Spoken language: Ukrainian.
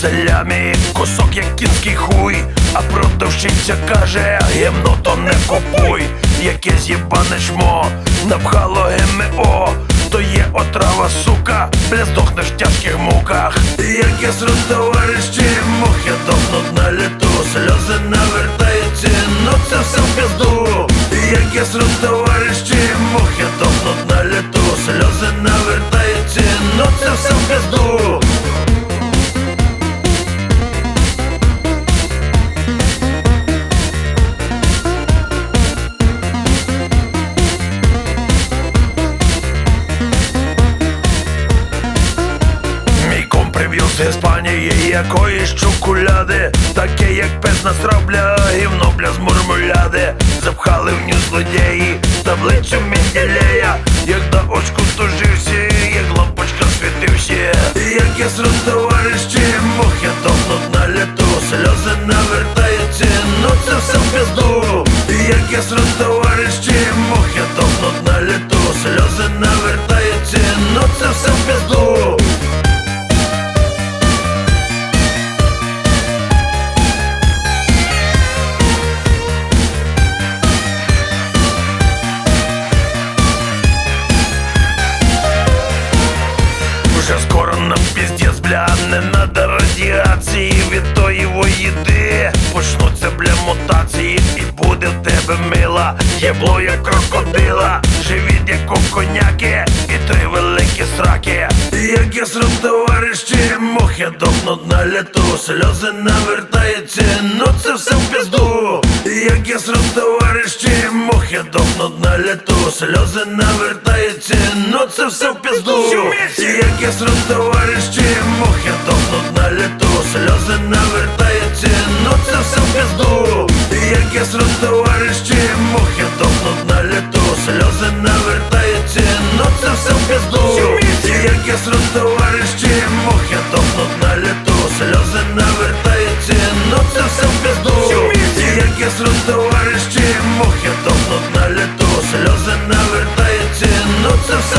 салямі, кусок як кінський хуй, а продавщиця каже, гімно то не купуй, яке з'єбане чмо, напхало ГМО, то є отрава, сука, бля здохнеш в тяжких муках. Як я сру товариші, я дохнуть на літу, сльози навертаються, Іспанії якоїсь чоколяди Таке як пес насрав, бля, гівно, бля, з мурмуляди Запхали в ню злодії таблицю Менделея. Як на очку тужився, як лампочка світився. Як я сру товариші, мухи дохнуть на літу. Сльози навертаються, ну це все в пізду. Як я сру товариші, мухи дохнуть на літу. Сльози навертаються, ну це все в пізду Уже скоро нам пиздец, бля, не надо радіації від тої воїди Почнуться, бля, мутації і буде в тебе мила Єбло як крокодила, живіт як у коняки І три великі сраки. Як я сру товариші, мухи дохнуть на літу Сльози навертаються, ну це все я давно на літу, сльози навертаються, ну це все в пізду. Як я срам товариші, мох, я давно на літу, сльози навертаються, ну це все в пізду. Як я срам товариші, мох, я давно на літу, сльози навертаються з роздоварищі мухи тонуть на літу, сльози навертаються, ну це все.